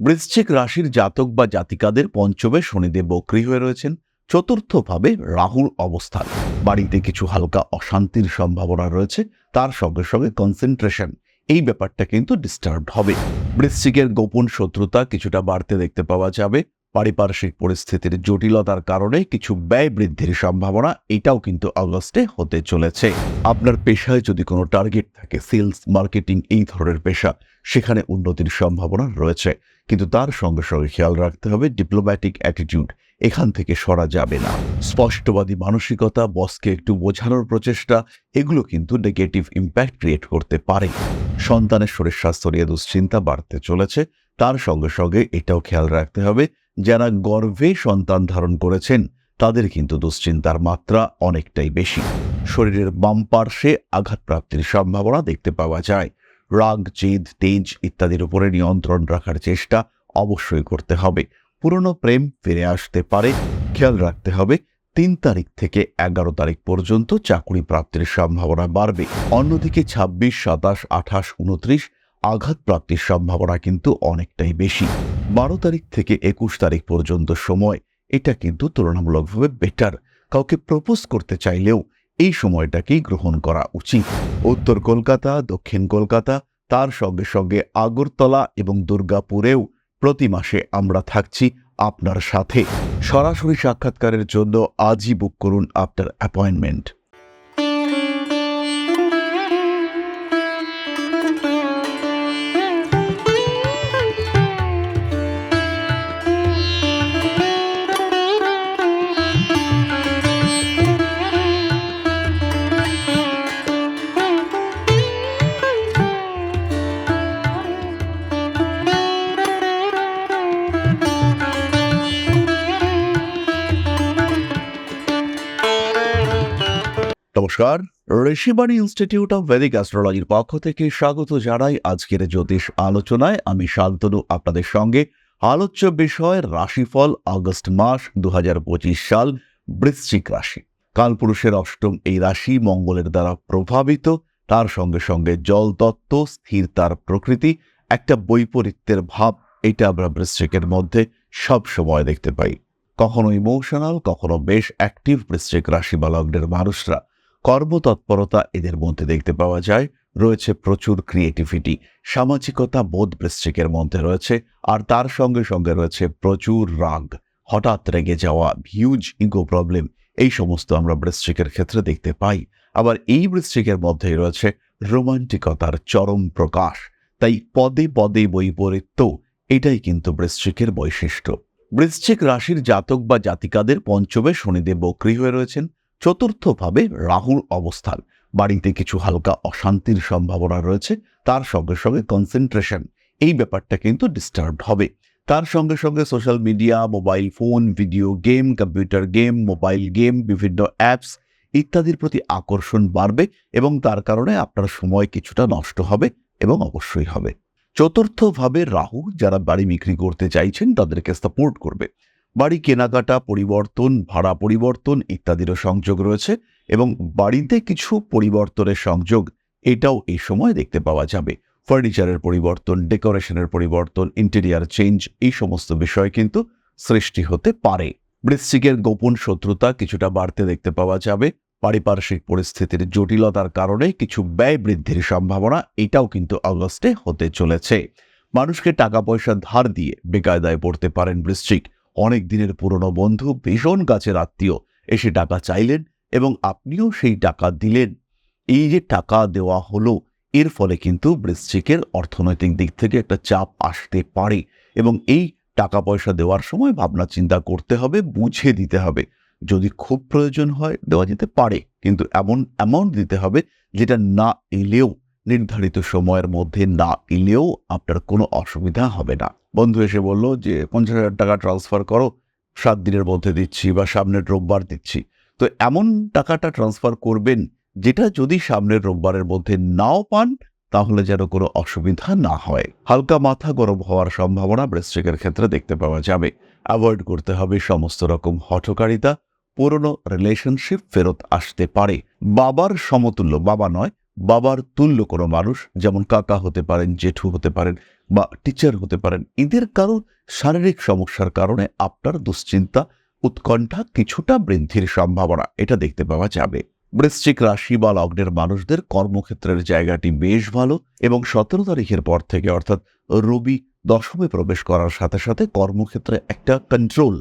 বৃশ্চিক রাশির জাতক বা জাতিকাদের পঞ্চমে শনিদেব বক্রী হয়ে রয়েছেন। চতুর্থভাবে রাহুর অবস্থান। বাড়িতে কিছু হালকা অশান্তির সম্ভাবনা রয়েছে। তার সঙ্গে সঙ্গে কনসেন্ট্রেশন এই ব্যাপারটা কিন্তু ডিস্টার্বড হবে। বৃশ্চিকের গোপন শত্রুতা কিছুটা বাড়তে দেখতে পাওয়া যাবে। পারিপার্শ্বিক পরিস্থিতির জটিলতার কারণে কিছু ব্যয় বৃদ্ধির সম্ভাবনা এটাও কিন্তু আগস্টে হতে চলেছে। আপনার পেশায় যদি কোনো টার্গেট থাকে সেলস মার্কেটিং এই ধরনের পেশা, সেখানে উন্নতির সম্ভাবনা রয়েছে। কিন্তু তার সঙ্গে সঙ্গে খেয়াল রাখতে হবে ডিপ্লোম্যাটিক অ্যাটিটিউড এখান থেকে সরা যাবে না। স্পষ্টবাদী মানসিকতা বসকে একটু বোঝানোর প্রচেষ্টা, এগুলো কিন্তু নেগেটিভ ইম্প্যাক্ট ক্রিয়েট করতে পারে। সন্তানের শরীর স্বাস্থ্য নিয়ে দুশ্চিন্তা বাড়তে চলেছে, তার সঙ্গে সঙ্গে এটাও খেয়াল রাখতে হবে, যারা গর্ভে সন্তান ধারণ করেছেন, তাদের কিন্তু দুশ্চিন্তার মাত্রা অনেকটাই বেশি। শরীরের বাম পার্শ্বে আঘাতপ্রাপ্তির সম্ভাবনা দেখতে পাওয়া যায়। রাগ, জেদ, তেজ ইত্যাদির উপরে নিয়ন্ত্রণ রাখার চেষ্টা অবশ্যই করতে হবে। পুরনো প্রেম ফিরে আসতে পারে, খেয়াল রাখতে হবে, তিন তারিখ থেকে এগারো তারিখ পর্যন্ত চাকরি প্রাপ্তির সম্ভাবনা বাড়বে। অন্যদিকে ছাব্বিশ, সাতাশ, আঠাশ, উনত্রিশ আঘাত প্রাপ্তির সম্ভাবনা কিন্তু অনেকটাই বেশি। বারো তারিখ থেকে একুশ তারিখ পর্যন্ত সময়, এটা কিন্তু তুলনামূলকভাবে বেটার কাউকে প্রপোজ করতে চাইলেও এই সময়টাকেই গ্রহণ করা উচিত। উত্তর কলকাতা, দক্ষিণ কলকাতা, তার সঙ্গে সঙ্গে আগরতলা এবং দুর্গাপুরেও প্রতি মাসে আমরা থাকছি আপনার সাথে। সরাসরি সাক্ষাৎকারের জন্য আজই বুক করুন আপনার অ্যাপয়েন্টমেন্ট নমস্কার, ঋষিবাণী ইনস্টিটিউট অব ভেদিক অ্যাস্ট্রোলজির পক্ষ থেকে স্বাগত জানাই আজকের জ্যোতিষ আলোচনায়। আমি শান্তনু, আপনাদের সঙ্গে। আলোচ্য বিষয়, রাশিফল, আগস্ট মাস দুহাজার পঁচিশ সাল, বৃশ্চিক রাশি। কালপুরুষের অষ্টম এই রাশি মঙ্গলের দ্বারা প্রভাবিত। তার সঙ্গে সঙ্গে জল তত্ত্ব স্থিরতার প্রকৃতি, একটা বৈপরীত্যের ভাব, এটা আমরা বৃশ্চিকের মধ্যে সব সময় দেখতে পাই। কখনো ইমোশনাল কখনো বেশ অ্যাক্টিভ বৃশ্চিক রাশি বা লগ্নের মানুষরা কর্মতৎপরতা এদের মধ্যে দেখতে পাওয়া যায়। রয়েছে প্রচুর ক্রিয়েটিভিটি সামাজিকতা বোধ বৃশ্চিকের মধ্যে রয়েছে, আর তার সঙ্গে সঙ্গে রয়েছে প্রচুর রাগ, হঠাৎ রেগে যাওয়া হিউজ ইগো প্রবলেম এই সমস্ত আমরা বৃশ্চিকের ক্ষেত্রে দেখতে পাই। আবার এই বৃশ্চিকের মধ্যেই রয়েছে রোমান্টিকতার চরম প্রকাশ, তাই পদে পদে বৈপরীত্য, এটাই কিন্তু বৃশ্চিকের বৈশিষ্ট্য। বৃশ্চিক রাশির জাতক বা জাতিকাদের পঞ্চমে শনিদেব বক্রী হয়ে রয়েছেন চতুর্থভাবে রাহুর অবস্থান। বাড়িতে কিছু হালকা অশান্তির সম্ভাবনা রয়েছে, তার সঙ্গে সঙ্গে কনসেন্ট্রেশন এই ব্যাপারটা কিন্তু ডিস্টার্বড হবে। তার সঙ্গে সঙ্গে social media mobile phone video game computer game mobile game বিভিন্ন অ্যাপস ইত্যাদির প্রতি আকর্ষণ বাড়বে এবং তার কারণে আপনার সময় কিছুটা নষ্ট হবে এবং অবশ্যই হবে। চতুর্থভাবে রাহু যারা বাড়ি বিক্রি করতে চাইছেন, তাদেরকে সাপোর্ট করবে। বাড়ি কেনাকাটা, পরিবর্তন, ভাড়া পরিবর্তন ইত্যাদিরও সংযোগ রয়েছে এবং বাড়িতে কিছু পরিবর্তনের সংযোগ এটাও এই সময় দেখতে পাওয়া যাবে। ফার্নিচারের পরিবর্তন, ডেকোরেশনের পরিবর্তন, ইন্টেরিয়ার চেঞ্জ এই সমস্ত বিষয় কিন্তু সৃষ্টি হতে পারে। বৃশ্চিকের গোপন শত্রুতা কিছুটা বাড়তে দেখতে পাওয়া যাবে। পারিপার্শ্বিক পরিস্থিতির জটিলতার কারণে কিছু ব্যয় বৃদ্ধির সম্ভাবনা এটাও কিন্তু আগস্টে হতে চলেছে। মানুষকে টাকা পয়সা ধার দিয়ে বেকায়দায় পড়তে পারেন বৃশ্চিক। অনেক দিনের পুরনো বন্ধু, ভীষণ কাছের আত্মীয় এসে টাকা চাইলেন এবং আপনিও সেই টাকা দিলেন। এই যে টাকা দেওয়া হলো, এর ফলে কিন্তু বৃশ্চিকের অর্থনৈতিক দিক থেকে একটা চাপ আসতে পারে এবং এই টাকা পয়সা দেওয়ার সময় ভাবনা চিন্তা করতে হবে, বুঝে দিতে হবে। যদি খুব প্রয়োজন হয়, দেওয়া যেতে পারে, কিন্তু এমন অ্যামাউন্ট দিতে হবে যেটা না এলেও নির্ধারিত সময়ের মধ্যে না এলেও আপনার কোনো অসুবিধা হবে না। বন্ধু এসে বলল যে, পঞ্চাশ হাজার টাকা ট্রান্সফার করো, সাত দিনের মধ্যে দিচ্ছি বা সামনের রোববার দিচ্ছি। তো এমন টাকাটা ট্রান্সফার করবেন, যেটা যদি সামনের রোববারের মধ্যে নাও পান, তাহলে যেন কোনো অসুবিধা না হয়। হালকা মাথা গরম হওয়ার সম্ভাবনা বৃশ্চিকের ক্ষেত্রে দেখতে পাওয়া যাবে। অ্যাভয়েড করতে হবে সমস্ত রকম হঠকারিতা, পুরনো রিলেশনশিপ ফেরত আসতে পারে। বাবার সমতুল্য, বাবা নয় বাবার তুল্য কোনো মানুষ, যেমন কাকা হতে পারেন, জেঠু হতে পারেন বা টিচার হতে পারেন, এদের কারণ শারীরিক সমস্যার কারণে আপনার দুশ্চিন্তা, উৎকণ্ঠা কিছুটা বৃদ্ধির সম্ভাবনা, এটা দেখতে পাওয়া যাবে। বৃশ্চিক রাশি বা লগ্নের মানুষদের কর্মক্ষেত্রের জায়গাটি বেশ ভালো এবং সতেরো তারিখের পর থেকে অর্থাৎ রবি দশমে প্রবেশ করার সাথে সাথে কর্মক্ষেত্রে একটা কন্ট্রোল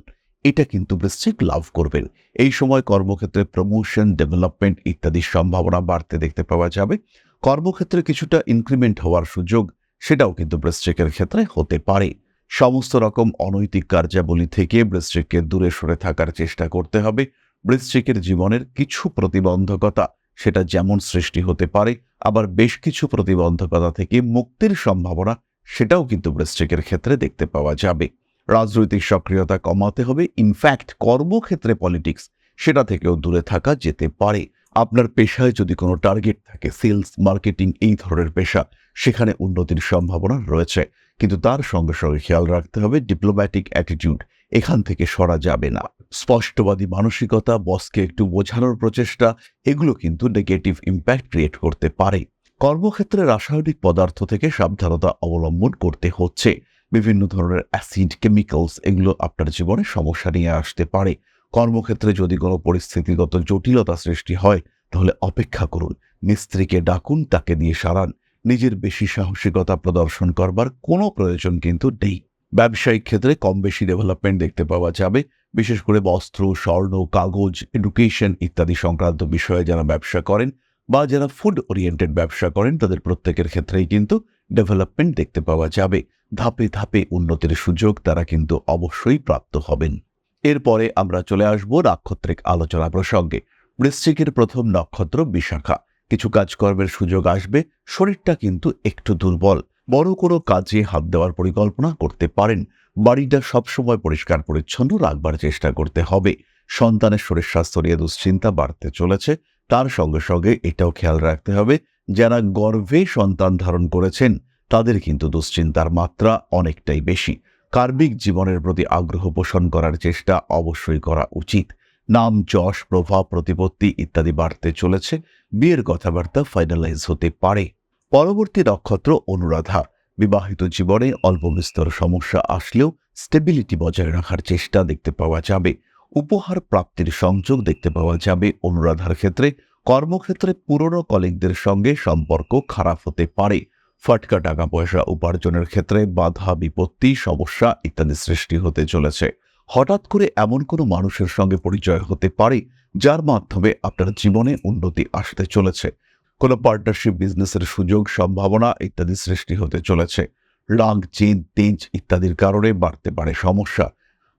এটা কিন্তু বৃশ্চিক লাভ করবেন। এই সময় কর্মক্ষেত্রে প্রমোশন ডেভেলপমেন্ট ইত্যাদির সম্ভাবনা বাড়তে দেখতে পাওয়া যাবে। কর্মক্ষেত্রে কিছুটা ইনক্রিমেন্ট হওয়ার সুযোগ সেটাও কিন্তু বৃশ্চিকের ক্ষেত্রে হতে পারে। সমস্ত রকম অনৈতিক কার্যাবলী থেকে বৃশ্চিককে দূরে সরে থাকার চেষ্টা করতে হবে। বৃশ্চিকের জীবনের কিছু প্রতিবন্ধকতা সেটা যেমন সৃষ্টি হতে পারে, আবার বেশ কিছু প্রতিবন্ধকতা থেকে মুক্তির সম্ভাবনা সেটাও কিন্তু বৃশ্চিকের ক্ষেত্রে দেখতে পাওয়া যাবে। রাজনৈতিক সক্রিয়তা কমাতে হবে। ইনফ্যাক্ট কর্মক্ষেত্রে পলিটিক্স সেটা থেকেও দূরে থাকা যেতে পারে। আপনার পেশায় যদি কোনো টার্গেট থাকে সেলস মার্কেটিং এই ধরনের পেশা, সেখানে উন্নতির সম্ভাবনা রয়েছে। কিন্তু তার সঙ্গে সঙ্গে খেয়াল রাখতে হবে ডিপ্লোম্যাটিক অ্যাটিটিউড এখান থেকে সরা যাবে না। স্পষ্টবাদী মানসিকতা বসকে একটু বোঝানোর প্রচেষ্টা, এগুলো কিন্তু নেগেটিভ ইম্প্যাক্ট ক্রিয়েট করতে পারে। কর্মক্ষেত্রে রাসায়নিক পদার্থ থেকে সাবধানতা অবলম্বন করতে হচ্ছে। বিভিন্ন ধরনের অ্যাসিড কেমিক্যালস এগুলো আপনার জীবনে সমস্যা নিয়ে আসতে পারে। কর্মক্ষেত্রে যদি কোনো পরিস্থিতিগত জটিলতা সৃষ্টি হয়, তাহলে অপেক্ষা করুন। মিস্ত্রিকে ডাকুন, তাকে দিয়ে সারান। নিজের বেশি সাহসিকতা প্রদর্শন করবার কোনো প্রয়োজন কিন্তু নেই। ব্যবসায়িক ক্ষেত্রে কম বেশি ডেভেলপমেন্ট দেখতে পাওয়া যাবে। বিশেষ করে বস্ত্র, স্বর্ণ, কাগজ এডুকেশন ইত্যাদি সংক্রান্ত বিষয়ে যারা ব্যবসা করেন বা যারা ফুড ওরিয়েন্টেড ব্যবসা করেন, তাদের প্রত্যেকের ক্ষেত্রেই কিন্তু ডেভেলপমেন্ট দেখতে পাওয়া যাবে। ধাপে ধাপে উন্নতির সুযোগ তারা কিন্তু অবশ্যই প্রাপ্ত হবেন। এরপরে আমরা চলে আসব নাক্ষত্রিক আলোচনা প্রসঙ্গে। বৃশ্চিকের প্রথম নক্ষত্র বিশাখা। কিছু কাজকর্মের সুযোগ আসবে, শরীরটা কিন্তু একটু দুর্বল। বড় কোনো কাজে হাত দেওয়ার পরিকল্পনা করতে পারেন। বাড়িটা সবসময় পরিষ্কার, পরিচ্ছন্ন রাখবার চেষ্টা করতে হবে। সন্তানের শরীর স্বাস্থ্য নিয়ে দুশ্চিন্তা বাড়তে চলেছে। তার সঙ্গে সঙ্গে এটাও খেয়াল রাখতে হবে, যারা গর্ভে সন্তান ধারণ করেছেন, তাদের কিন্তু দুশ্চিন্তার মাত্রা অনেকটাই বেশি। কার্মিক জীবনের প্রতি আগ্রহ পোষণ করার চেষ্টা অবশ্যই করা উচিত। নাম, যশ, প্রভাব, প্রতিপত্তি ইত্যাদি বাড়তে চলেছে, বিয়ের কথাবার্তা ফাইনালাইজ হতে পারে। পরবর্তী নক্ষত্র অনুরাধা। বিবাহিত জীবনে অল্প বিস্তর সমস্যা আসলেও স্টেবিলিটি বজায় রাখার চেষ্টা দেখতে পাওয়া যাবে। উপহার প্রাপ্তির সংযোগ দেখতে পাওয়া যাবে অনুরাধার ক্ষেত্রে। কর্মক্ষেত্রে পুরনো কলিগদের সঙ্গে সম্পর্ক খারাপ হতে পারে। ফাটকা টাকা পয়সা উপার্জনের ক্ষেত্রে বাধা, বিপত্তি, সমস্যা ইত্যাদি সৃষ্টি হতে চলেছে। হঠাৎ করে এমন কোনো মানুষের সঙ্গে পরিচয় হতে পারে, যার মাধ্যমে আপনার জীবনে উন্নতি আসতে চলেছে। কোনো পার্টনারশিপ বিজনেসের সুযোগ, সম্ভাবনা ইত্যাদি সৃষ্টি হতে চলেছে। রাগ জেদ তেজ ইত্যাদির কারণে বাড়তে পারে সমস্যা।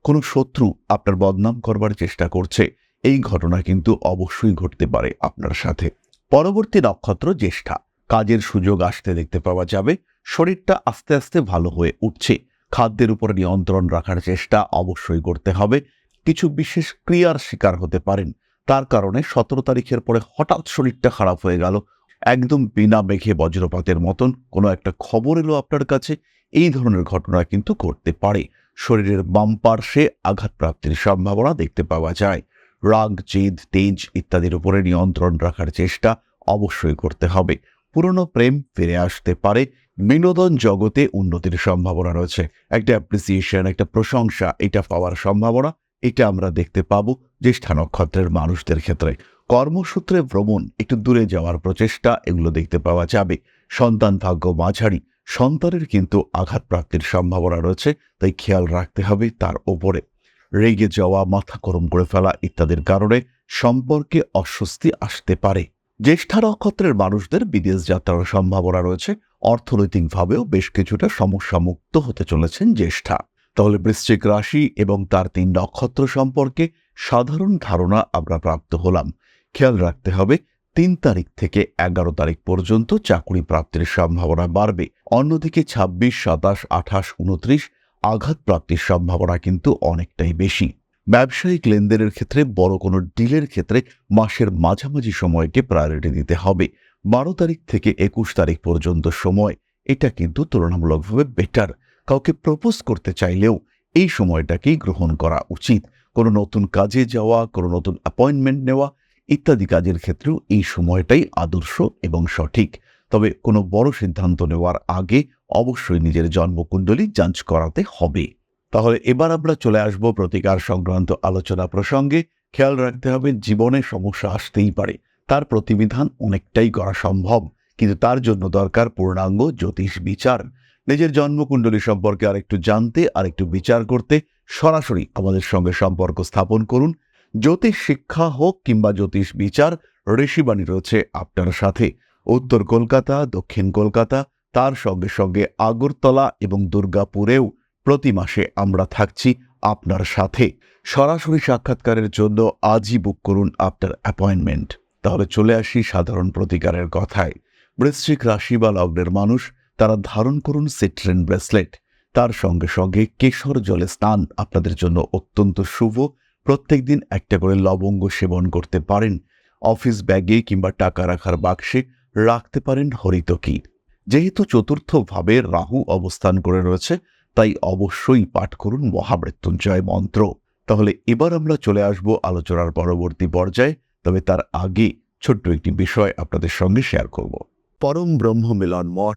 কোনো শত্রু আপনার বদনাম করবার চেষ্টা করছে, এই ঘটনা কিন্তু অবশ্যই ঘটতে পারে আপনার সাথে। পরবর্তী নক্ষত্র জ্যেষ্ঠা। কাজের সুযোগ আসতে দেখতে পাওয়া যাবে। শরীরটা আস্তে আস্তে ভালো হয়ে উঠছে। খাদ্যের উপর নিয়ন্ত্রণ রাখার চেষ্টা অবশ্যই করতে হবে। কিছু বিশেষ ক্রিয়ার শিকার হতে পারেন। তার কারণে সতেরো তারিখের পরে হঠাৎ শরীরটা খারাপ হয়ে গেল। একদম বিনা মেঘে বজ্রপাতের মতন কোনো একটা খবর এলো আপনার কাছে। এই ধরনের ঘটনা কিন্তু ঘটতে পারে। শরীরের বাম পার্শ্বে আঘাতপ্রাপ্তির সম্ভাবনা দেখতে পাওয়া যায়। রাগ, জেদ, তেজ ইত্যাদির উপরে নিয়ন্ত্রণ রাখার চেষ্টা অবশ্যই করতে হবে। পুরনো প্রেম ফিরে আসতে পারে। বিনোদন জগতে উন্নতির সম্ভাবনা রয়েছে। একটা অ্যাপ্রিসিয়েশন একটা প্রশংসা, এটা পাওয়ার সম্ভাবনা, এটা আমরা দেখতে পাবো জ্যেষ্ঠা নক্ষত্রের মানুষদের ক্ষেত্রে। কর্মসূত্রে ভ্রমণ, একটু দূরে যাওয়ার প্রচেষ্টা, এগুলো দেখতে পাওয়া যাবে। সন্তান ভাগ্য মাঝারি সন্তানের কিন্তু আঘাতপ্রাপ্তির সম্ভাবনা রয়েছে, তাই খেয়াল রাখতে হবে তার ওপরে। রেগে যাওয়া, মাথা গরম করে ফেলা ইত্যাদির কারণে সম্পর্কে অস্বস্তি আসতে পারে। জ্যেষ্ঠা নক্ষত্রের মানুষদের বিদেশ যাত্রার সম্ভাবনা রয়েছে, অর্থনৈতিকভাবেও বেশ কিছুটা সমস্যা মুক্ত হতে চলেছেন জ্যেষ্ঠা। তাহলে বৃশ্চিক রাশি এবং তার তিন নক্ষত্র সম্পর্কে সাধারণ ধারণা আমরা প্রাপ্ত হলাম। খেয়াল রাখতে হবে, তিন তারিখ থেকে এগারো তারিখ পর্যন্ত চাকরি প্রাপ্তির সম্ভাবনা বাড়বে। অন্যদিকে ছাব্বিশ, সাতাশ, আঠাশ, উনত্রিশ আঘাত প্রাপ্তির সম্ভাবনা কিন্তু অনেকটাই বেশি। ব্যবসায়িক লেনদেনের ক্ষেত্রে বড় কোনো ডিলের ক্ষেত্রে মাসের মাঝামাঝি সময়কে প্রায়োরিটি দিতে হবে। বারো তারিখ থেকে একুশ তারিখ পর্যন্ত সময়, এটা কিন্তু তুলনামূলকভাবে বেটার কাউকে প্রপোজ করতে চাইলেও এই সময়টাকেই গ্রহণ করা উচিত। কোনো নতুন কাজে যাওয়া, কোনো নতুন অ্যাপয়েন্টমেন্ট নেওয়া ইত্যাদি কাজের ক্ষেত্রেও এই সময়টাই আদর্শ এবং সঠিক। তবে কোনো বড় সিদ্ধান্ত নেওয়ার আগে অবশ্যই নিজের জন্মকুণ্ডলী যাঞ্চ করাতে হবে। তাহলে এবার আমরা চলে আসব প্রতিকার সংক্রান্ত আলোচনা প্রসঙ্গে। খেয়াল রাখতে হবে জীবনে সমস্যা আসতেই পারে। তার প্রতিবিধান অনেকটাই করা সম্ভব। কিন্তু তার জন্য দরকার পূর্ণাঙ্গ জ্যোতিষ বিচার। নিজের জন্মকুণ্ডলী সম্পর্কে আরেকটু জানতে, আরেকটু বিচার করতে সরাসরি আমাদের সঙ্গে সম্পর্ক স্থাপন করুন। জ্যোতিষ শিক্ষা হোক কিংবা জ্যোতিষ বিচার, ঋষিবাণী রয়েছে আপনার সাথে। উত্তর কলকাতা, দক্ষিণ কলকাতা, তার সঙ্গে সঙ্গে আগরতলা এবং দুর্গাপুরেও প্রতি মাসে আমরা থাকছি আপনার সাথে। সরাসরি সাক্ষাৎকারের জন্য আজই বুক করুন আপনার অ্যাপয়েন্টমেন্ট তাহলে চলে আসি সাধারণ প্রতিকারের কথায়। বৃশ্চিক রাশি বা লগ্নের মানুষ, তারা ধারণ করুন সিট্রেন ব্রেসলেট তার সঙ্গে সঙ্গে কেশর জলে স্নান আপনাদের জন্য অত্যন্ত শুভ। প্রত্যেক দিন একটা করে লবঙ্গ সেবন করতে পারেন। অফিস ব্যাগে কিংবা টাকা রাখার বাক্সে রাখতে পারেন হরিতকি। যেহেতু চতুর্থভাবে রাহু অবস্থান করে রয়েছে, তাই অবশ্যই পাঠ করুন মহামৃত্যুঞ্জয় মন্ত্র। তাহলে এবার আমরা চলে আসব আলোচনার পরবর্তী পর্যায়ে, তবে তার আগে ছোট্ট একটি বিষয় আপনাদের সঙ্গে শেয়ার করব। পরম ব্রহ্ম মিলন মঠ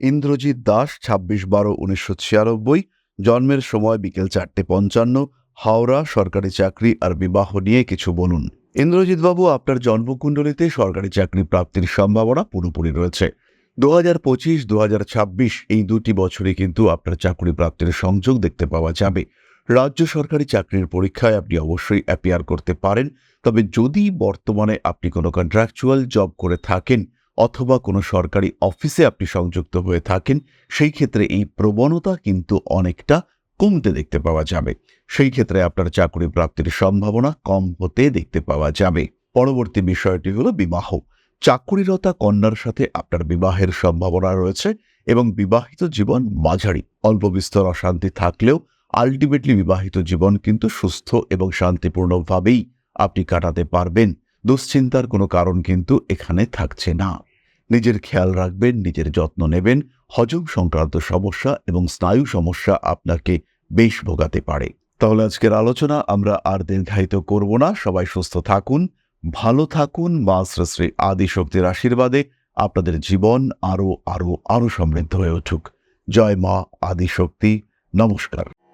ইন্দ্রজিৎ দাস, ছাব্বিশ বারো, উনিশশো ছিয়ানব্বই। জন্মের সময় বিকেল চারটে পঞ্চান্ন। হাওড়া, সরকারি চাকরি আর বিবাহ নিয়ে কিছু বলুন। ইন্দ্রজিৎ বাবু আপনার জন্মকুণ্ডলিতে সরকারি চাকরি প্রাপ্তির সম্ভাবনা পুরোপুরি রয়েছে। দু হাজার পঁচিশ দু হাজার ছাব্বিশ, এই দুটি বছরে কিন্তু আপনার চাকরি প্রাপ্তির সংযোগ দেখতে পাওয়া যাবে। রাজ্য সরকারি চাকরির পরীক্ষায় আপনি অবশ্যই অ্যাপিয়ার করতে পারেন। তবে যদি বর্তমানে আপনি কোনো কন্ট্রাকচুয়াল জব করে থাকেন অথবা কোনো সরকারি অফিসে আপনি সংযুক্ত হয়ে থাকেন, সেই ক্ষেত্রে এই প্রবণতা কিন্তু অনেকটা কমতে দেখতে পাওয়া যাবে। সেই ক্ষেত্রে আপনার চাকরি প্রাপ্তির সম্ভাবনা কম হতে দেখতে পাওয়া যাবে। পরবর্তী বিষয়টি হলো বিবাহ। চাকুরিরতা কন্যার সাথে আপনার বিবাহের সম্ভাবনা রয়েছে এবং বিবাহিত জীবন মাঝারি। অল্প বিস্তর অশান্তি থাকলেও আলটিমেটলি বিবাহিত জীবন কিন্তু সুস্থ এবং শান্তিপূর্ণভাবেই আপনি কাটাতে পারবেন। দুশ্চিন্তার কোনো কারণ কিন্তু এখানে থাকছে না। নিজের খেয়াল রাখবেন, নিজের যত্ন নেবেন, হজম সংক্রান্ত সমস্যা এবং স্নায়ু সমস্যা আপনাকে বেশ ভোগাতে পারে। তাহলে আজকের আলোচনা আমরা আর দীর্ঘায়িত করব না। সবাই সুস্থ থাকুন, ভালো থাকুন, মা শ্রী আদিশক্তির আশীর্বাদে আপনাদের জীবন আরও আরও আরও সমৃদ্ধ হয়ে উঠুক। জয় মা আদিশক্তি। নমস্কার।